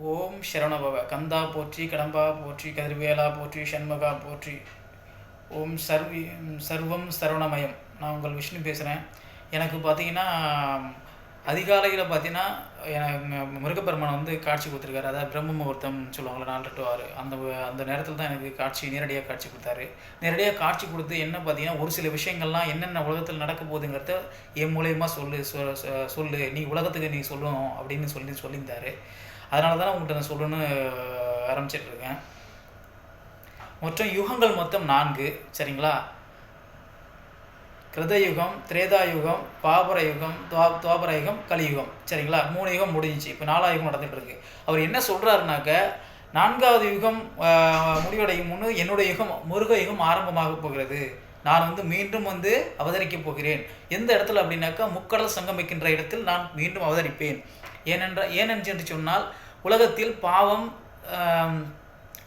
ஓம் சரணபவ. கந்தா போற்றி கடம்பா போற்றி கதிர்வேலா போற்றி சண்முகா போற்றி. ஓம் சர்வி சர்வம் சரவணமயம் நான் உங்கள் விஷ்ணு பேசுகிறேன் எனக்கு பார்த்தீங்கன்னா அதிகாலையில் பார்த்தீங்கன்னா எனக்கு முருகப்பெருமான் வந்து காட்சி கொடுத்துருக்காரு. அதாவது பிரம்ம முகூர்த்தம் சொல்லுவாங்கள்ல நாலு டு ஆறு. அந்த அந்த நேரத்தில் தான் எனக்கு காட்சி நேரடியாக காட்சி கொடுத்தாரு. நேரடியாக காட்சி கொடுத்து என்ன பார்த்தீங்கன்னா ஒரு சில விஷயங்கள்லாம் என்னென்ன உலகத்தில் நடக்க போகுதுங்கிறத என் மூலயமா சொல்லு சொ- சொல்லு. நீ உலகத்துக்கு நீ சொல்லணும் அப்படின்னு சொல்லி சொல்லியிருந்தாரு. அதனால தான் உங்கள்கிட்ட நான் சொல்லணும்னு ஆரம்பிச்சிட்ருக்கேன். மொத்தம் யுகங்கள் மொத்தம் நான்கு சரிங்களா? கிருதயுகம் திரேதாயுகம் பாபர யுகம் துவா துவாபர யுகம் கலியுகம் சரிங்களா? மூணு யுகம் முடிஞ்சிச்சு. இப்போ நாலா யுகம் நடந்துட்டு இருக்கு அவர் என்ன சொல்கிறாருனாக்க நான்காவது யுகம் முடிவடையும் முன்னு என்னுடைய யுகம் முருக யுகம் ஆரம்பமாக போகிறது. நான் வந்து மீண்டும் வந்து அவதரிக்கப் போகிறேன். எந்த இடத்துல அப்படின்னாக்கா முக்கடல் சங்கமிக்கின்ற இடத்தில் நான் மீண்டும் அவதரிப்பேன். ஏனென்ற ஏனென்று என்று சொன்னால் உலகத்தில் பாவம்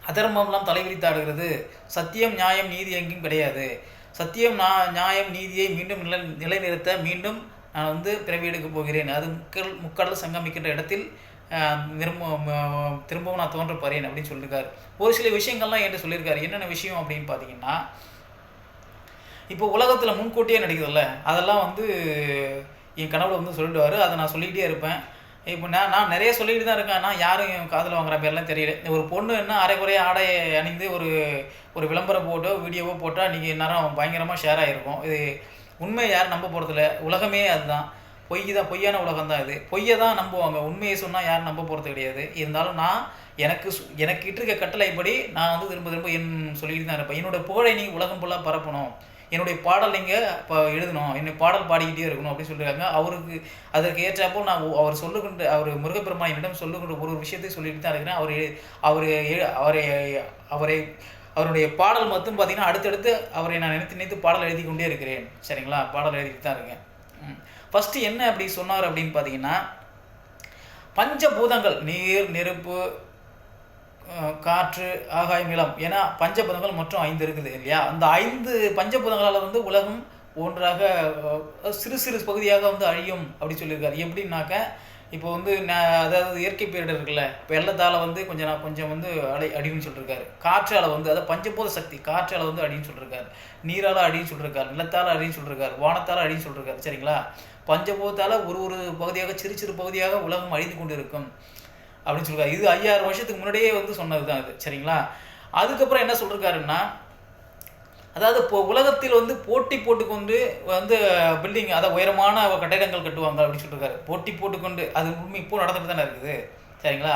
அதர்மம்லாம் தலைவிரித்தாடுகிறது சத்தியம் நியாயம் நீதி எங்கேயும் கிடையாது. சத்தியம் நா- நியாயம் நீதியை மீண்டும் நிலை நிலைநிறுத்த மீண்டும் நான் வந்து பிறவி எடுக்க போகிறேன். அது முக்கல் முக்கடல் சங்கமிக்கின்ற இடத்தில் ஆஹ், திரும்ப திரும்பவும் நான் தோன்றப்பறேன் அப்படின்னு சொல்லியிருக்காரு ஒரு சில விஷயங்கள்லாம் என்கிட்ட சொல்லியிருக்காரு என்னென்ன விஷயம் அப்படின்னு பார்த்தீங்கன்னா இப்போ உலகத்தில் முன்கூட்டியே நடிக்குதுல்ல? அதெல்லாம் வந்து என் கனவுல வந்து சொல்லிடுவார். அதை நான் சொல்லிக்கிட்டே இருப்பேன். இப்போ நான் நான் நிறைய சொல்லிட்டு தான் இருக்கேன். ஆனால் யாரும் என் காதில் வாங்குற பேர்லாம் தெரியல. ஒரு பொண்ணு என்ன அரைக்குறைய ஆடை அணிந்து ஒரு ஒரு விளம்பரம் போட்டோ வீடியோவோ போட்டால் நீங்கள் நேரம் பயங்கரமாக ஷேர் ஆகிருக்கும் இது உண்மையை யாரும் நம்ப போகிறதில்ல உலகமே அதுதான். பொய் தான் பொய்யான உலகம் தான் இது. பொய்யை தான் நம்புவாங்க. உண்மையை சொன்னால் யாரும் நம்ப போகிறது கிடையாது. இருந்தாலும் நான் எனக்கு சு- எனக்கு இட்டிருக்க கட்டளைப்படி நான் வந்து திரும்ப திரும்ப என் சொல்லிட்டு தான் இருப்பேன். என்னோட புகழை நீ உலகம் ஃபுல்லாக பரப்பணும். என்னுடைய பாடல் நீங்கள் இப்போ எழுதணும் என்னுடைய பாடல் பாடிக்கிட்டே இருக்கணும் அப்படின்னு சொல்லியிருக்காங்க அவருக்கு அதற்கு ஏற்றப்போ நான் அவர் சொல்லுகின்ற அவர் முருகப்பெருமான் என்னிடம் சொல்லுகின்ற ஒரு ஒரு விஷயத்தை சொல்லிட்டு தான் இருக்கிறேன். அவர் எழு அவர் அவரை அவரை அவருடைய பாடல் மட்டும் பார்த்தீங்கன்னா அடுத்தடுத்து அவரை நான் நினைத்து நினைத்து பாடல் எழுதி கொண்டே இருக்கிறேன். சரிங்களா? பாடல் எழுதிட்டு தான் இருக்கேன். ஃபஸ்ட்டு என்ன அப்படி சொன்னார் அப்படின்னு பார்த்தீங்கன்னா பஞ்சபூதங்கள் நீர் நெருப்பு காற்று ஆகாயம் நிலம். ஏன்னா பஞ்சபூதங்கள் மொத்தம் ஐந்து இருக்குது இல்லையா? அந்த ஐந்து பஞ்சபூதங்களால் வந்து உலகம் ஒன்றாக சிறு சிறு பகுதியாக வந்து அழியும் அப்படி சொல்லியிருக்காரு. எப்படின்னாக்க இப்போ வந்து அதாவது இயற்கை பேரிடர் இருக்குல்ல வெள்ளத்தால் வந்து கொஞ்சம் நான் கொஞ்சம் வந்து அடை அடின்னு சொல்லியிருக்காரு. காற்றால் வந்து அதாவது பஞ்சபூத சக்தி காற்றால் வந்து அடின்னு சொல்லியிருக்காரு. நீரால் அடின்னு சொல்லியிருக்காரு நிலத்தால் அடின்னு சொல்லியிருக்காரு வானத்தால் அடின்னு சொல்லியிருக்காரு சரிங்களா? பஞ்சபூதத்தால் ஒரு ஒரு பகுதியாக சிறு சிறு பகுதியாக உலகம் அழிந்து கொண்டு இருக்கும் அப்படின்னு சொல்லிருக்காரு இது ஐயாயிரம் வருஷத்துக்கு முன்னாடியே வந்து சொன்னது தான் அது. சரிங்களா? அதுக்கப்புறம் என்ன சொல்லிருக்காருன்னா அதாவது இப்போ உலகத்தில் வந்து போட்டி போட்டுக்கொண்டு வந்து பில்டிங் அதாவது உயரமான கட்டிடங்கள் கட்டுவாங்க அப்படின்னு சொல்லியிருக்காரு போட்டி போட்டுக்கொண்டு அது உண்மை இப்போ நடந்துட்டு தானே இருக்குது. சரிங்களா?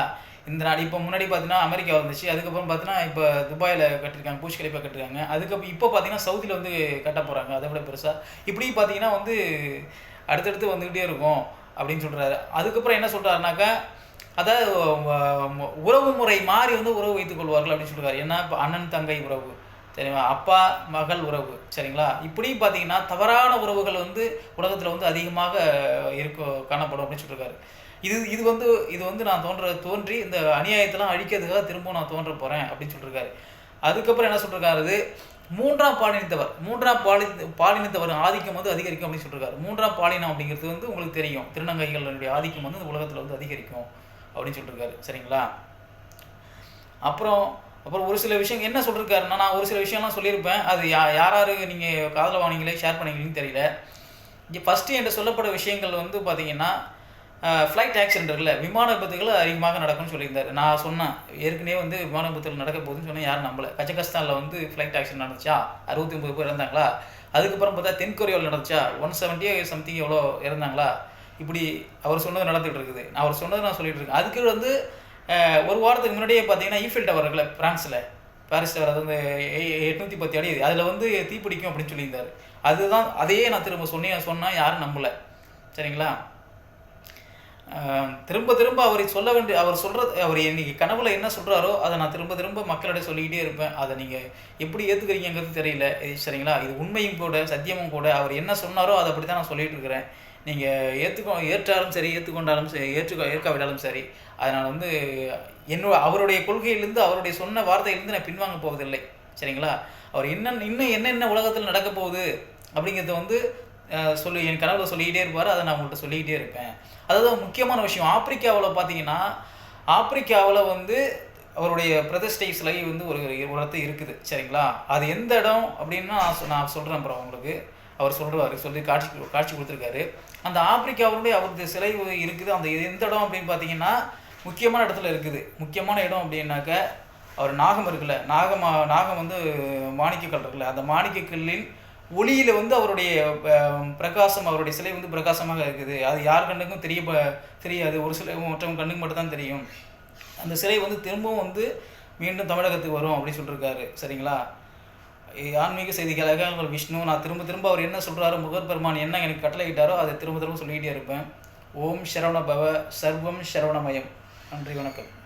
இந்த நாடு இப்போ முன்னாடி பார்த்தீங்கன்னா அமெரிக்கா வந்துச்சு. அதுக்கப்புறம் பார்த்தீங்கன்னா இப்போ துபாயில் கட்டிருக்காங்க பூஷ் கலிப்பா கட்டிருக்காங்க அதுக்கப்புறம் இப்போ பார்த்தீங்கன்னா சவுதியில் வந்து கட்ட போகிறாங்க அதை விட பெருசாக இப்படி பார்த்தீங்கன்னா வந்து அடுத்தடுத்து வந்துக்கிட்டே இருக்கும் அப்படின்னு சொல்கிறாரு அதுக்கப்புறம் என்ன சொல்கிறாருனாக்கா அதாவது உறவு முறை மாறி வந்து உறவு வைத்துக் கொள்வார்கள் அப்படின்னு சொல்லுவார் ஏன்னா இப்போ அண்ணன் தங்கை உறவு சரிங்களா அப்பா மகள் உறவு சரிங்களா? இப்படி பார்த்தீங்கன்னா தவறான உறவுகள் வந்து உலகத்தில் வந்து அதிகமாக இருக்க காணப்படும் அப்படின்னு சொல்லியிருக்காரு இது இது வந்து இது வந்து நான் தோன்ற தோன்றி இந்த அநியாயத்தெல்லாம் அழிக்கிறதுக்காக திரும்பவும் நான் தோன்ற போகிறேன் அப்படின்னு சொல்லியிருக்காரு அதுக்கப்புறம் என்ன சொல்லியிருக்காரு மூன்றாம் பாலினத்தவர் மூன்றாம் பாலி பாலினத்தவர் ஆதிக்கம் வந்து அதிகரிக்கும் அப்படின்னு சொல்லியிருக்காரு மூன்றாம் பாலினம் அப்படிங்கிறது வந்து உங்களுக்கு தெரியும். திருநங்கைகளுடைய ஆதிக்கம் வந்து இந்த உலகத்தில் வந்து அதிகரிக்கும். அப்படின்னு சொல்லியிருக்காரு சரிங்களா? அப்புறம் அப்புறம் ஒரு சில விஷயம் என்ன சொல்லியிருக்காருன்னா நான் ஒரு சில விஷயம்லாம் சொல்லியிருப்பேன். அது யா யார் நீங்கள் காதல் வாங்கிங்களே ஷேர் பண்ணீங்களேன்னு தெரியல. இங்கே ஃபஸ்ட்டு என்கிட்ட சொல்லப்பட்ட விஷயங்கள் வந்து பார்த்தீங்கன்னா ஃப்ளைட் ஆக்சிடென்ட் இருக்குல்ல விமான விபத்துகள் அதிகமாக நடக்கும்னு சொல்லியிருந்தாரு. நான் சொன்னேன் ஏற்கனவே வந்து விமான விபத்துகள் நடக்க போகுதுன்னு சொன்னேன் யாரும் நம்பல. கஜகஸ்தானில் வந்து ஃப்ளைட் ஆக்சிடென்ட் நடந்துச்சா? அறுபத்தி ஒன்பது பேர் இறந்தாங்களா? அதுக்கப்புறம் பார்த்தா தென்கொரியாவில் நடந்துச்சா? ஒன் செவன்ட்டி சம்திங் எவ்வளோ இறந்தாங்களா? இப்படி அவர் சொன்னது நடந்துகிட்டு இருக்குது. அவர் சொன்னது நான் சொல்லிட்டு இருக்கேன். அதுக்கு வந்து ஒரு வாரத்துக்கு முன்னாடியே பார்த்தீங்கன்னா ஈஃபில் டவர் இருக்குல்ல பிரான்ஸில். பாரிஸ் டவர் அது வந்து எட்நூற்றி பத்து அடி அதில் வந்து தீப்பிடிக்கும் அப்படின்னு சொல்லியிருந்தார். அதுதான் அதையே நான் திரும்ப சொன்னேன் சொன்னால் யாரும் நம்பலை. சரிங்களா? திரும்ப திரும்ப அவரை சொல்ல வேண்டிய அவர் சொல்கிறது அவர் இன்றைக்கி கனவுல என்ன சொல்கிறாரோ அதை நான் திரும்ப திரும்ப மக்களிடையே சொல்லிக்கிட்டே இருப்பேன். அதை நீங்கள் எப்படி ஏற்றுக்கிறீங்கிறது தெரியல. இது சரிங்களா? இது உண்மையும் கூட சத்தியமும் கூட. அவர் என்ன சொன்னாரோ அதை அப்படி தான் நான் சொல்லிகிட்டு இருக்கிறேன். நீங்கள் ஏற்றுக்கோ ஏற்றாலும் சரி ஏற்றுக்கொண்டாலும் சரி ஏற்றுக்கோ ஏற்காவிடாலும் சரி அதனால் வந்து என்னோட அவருடைய கொள்கையிலேருந்து அவருடைய சொன்ன வார்த்தையிலேருந்து நான் பின்வாங்க போவதில்லை. சரிங்களா? அவர் என்ன இன்னும் என்னென்ன உலகத்தில் நடக்க போகுது அப்படிங்கிறத வந்து சொல்லி என் கனவுல சொல்லிக்கிட்டே இருப்பார். அதை நான் உங்கள்கிட்ட சொல்லிக்கிட்டே இருப்பேன். அதாவது முக்கியமான விஷயம் ஆப்பிரிக்காவில் பார்த்தீங்கன்னா ஆப்பிரிக்காவில் வந்து அவருடைய பிரதிஷ்டை சிலை வந்து ஒரு ஒரு இடத்து இருக்குது. சரிங்களா? அது எந்த இடம் அப்படின்னு நான் சொ- நான் சொல்கிறேன் அப்புறம் உங்களுக்கு. அவர் சொல்கிறாரு சொல்லி காட்சி காட்சி கொடுத்துருக்காரு. அந்த ஆப்பிரிக்காவுடைய அவருடைய சிலை இருக்குது. அந்த இது எந்த இடம் அப்படின்னு பார்த்தீங்கன்னா முக்கியமான இடத்துல இருக்குது. முக்கியமான இடம் அப்படின்னாக்க அவர் நாகம் இருக்குல்ல நாகமா நாகம் வந்து மாணிக்கக்கல் இருக்குல்ல அந்த மாணிக்கக்கல்லின் ஒளியில வந்து அவருடைய பிரகாசம் அவருடைய சிலை வந்து பிரகாசமாக இருக்குது. அது யார் கண்ணுக்கும் தெரிய தெரியாது. ஒரு சிலை மற்றவங்க கண்ணுக்கு மட்டும் தான் தெரியும். அந்த சிலை வந்து திரும்பவும் வந்து மீண்டும் தமிழகத்துக்கு வரும் அப்படின்னு சொல்லியிருக்காரு சரிங்களா? ஆன்மீக செய்திகளாக உங்கள் விஷ்ணு நான் திரும்ப திரும்ப அவர் என்ன சொல்கிறாரோ முகர் பெருமான் என்ன எனக்கு கட்டளையிட்டாரோ அதை திரும்ப திரும்ப சொல்லிக்கிட்டே இருப்பேன். ஓம் சரவண பவ சர்வம் சரவணமயம். நன்றி வணக்கம்.